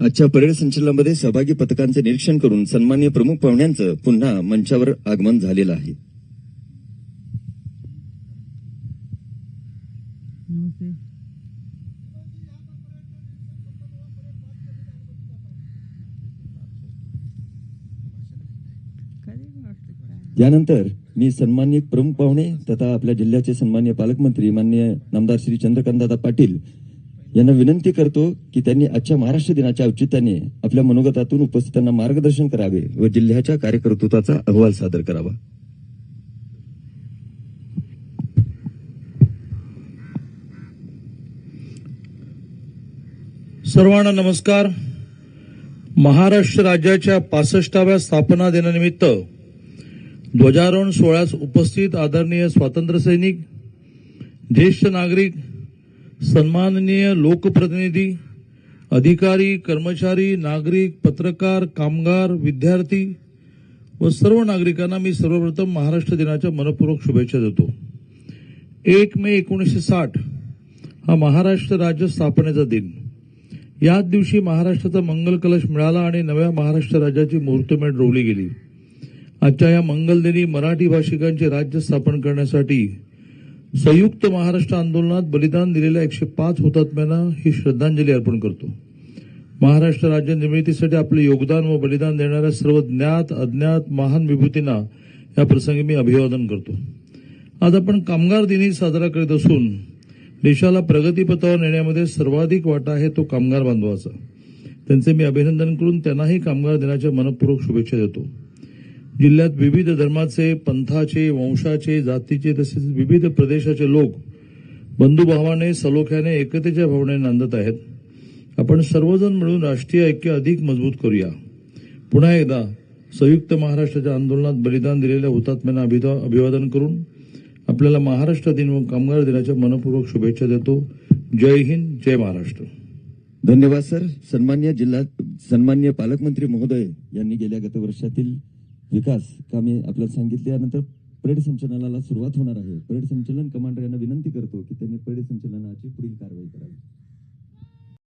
आजच्या परेड संचलनामध्ये सहभागी पथकांचे निरीक्षण करून सन्मान्य प्रमुख पाहुण्यांचं पुन्हा मंचावर आगमन झालेलं आहे. नमस्ते. यानंतर मी सन्मान्य प्रमुख पाहुणे तथा आपल्या जिल्ह्याचे सन्मान्य पालकमंत्री मान्य नामदार श्री चंद्रकांतदादा पाटील यांना विनंती करतो की त्यांनी आजच्या महाराष्ट्र दिनाच्या औचित्याने आपल्या मनोगतातून उपस्थितांना मार्गदर्शन करावे व जिल्ह्याच्या कार्यकर्तृत्वाचा अहवाल सादर करावा. सर्वांना नमस्कार. महाराष्ट्र राज्याच्या पासष्टाव्या स्थापना दिनानिमित्त ध्वजारोहण सोहळ्यास उपस्थित आदरणीय स्वातंत्र्य सैनिक ज्येष्ठ नागरिक सन्माननीय लोकप्रतिनिधी अधिकारी कर्मचारी नागरिक पत्रकार कामगार विद्यार्थी व सर्व नागरिकांना मी सर्वप्रथम महाराष्ट्र दिनाच्या मनपूर्वक शुभेच्छा देतो. एक मे एकोणीसशे साठ हा महाराष्ट्र राज्य स्थापनेचा दिन. याच दिवशी महाराष्ट्राचा मंगल कलश मिळाला आणि नव्या महाराष्ट्र राज्याची मुहूर्तमेढ रोवली गेली. आजच्या या मंगलदिनी मराठी भाषिकांचे राज्य स्थापन करण्यासाठी संयुक्त महाराष्ट्र आंदोलनात बलिदान दिलेल्या एकशे पाच हुतात्म्यांना ही श्रद्धांजली अर्पण करतो. महाराष्ट्र राज्य निर्मितीसाठी आपले योगदान व बलिदान देणाऱ्या सर्व ज्ञात अज्ञात महान विभूतींना या प्रसंगी मी अभिवादन करतो. आज आपण कामगार दिनी साजरा करीत असून देशाला प्रगतीपथावर नेण्यामध्ये सर्वाधिक वाटा आहे तो कामगार बांधवाचा. त्यांचे मी अभिनंदन करून त्यांनाही कामगार दिनाच्या मनपूर्वक शुभेच्छा देतो. जिल्ह्यात विविध धर्माचे पंथाचे वंशाचे जातीचे तसेच विविध प्रदेशाचे लोक बंधुभावाने सलोख्याने एकतेच्या भावने नांदत आहेत. आपण सर्वजण मिळून राष्ट्रीय ऐक्य अधिक मजबूत करूया. पुन्हा एकदा संयुक्त महाराष्ट्राच्या आंदोलनात बलिदान दिलेल्या हुतात्म्यांना अभिवा- अभिवादन करून आपल्याला महाराष्ट्र दिन व कामगार दिनाच्या मनपूर्वक शुभेच्छा देतो. जय हिंद जय महाराष्ट्र. धन्यवाद सर. सन्मान्य जिल्हा सन्मान्य पालकमंत्री महोदय यांनी गेल्या गतवर्षातील वर्षातील विकास कामे आपल्याला सांगितल्यानंतर परेड संचलनाला सुरुवात होणार आहे. परेड संचलन कमांडर यांना विनंती करतो की त्यांनी परेड संचलनाची पुढील कारवाई करावी.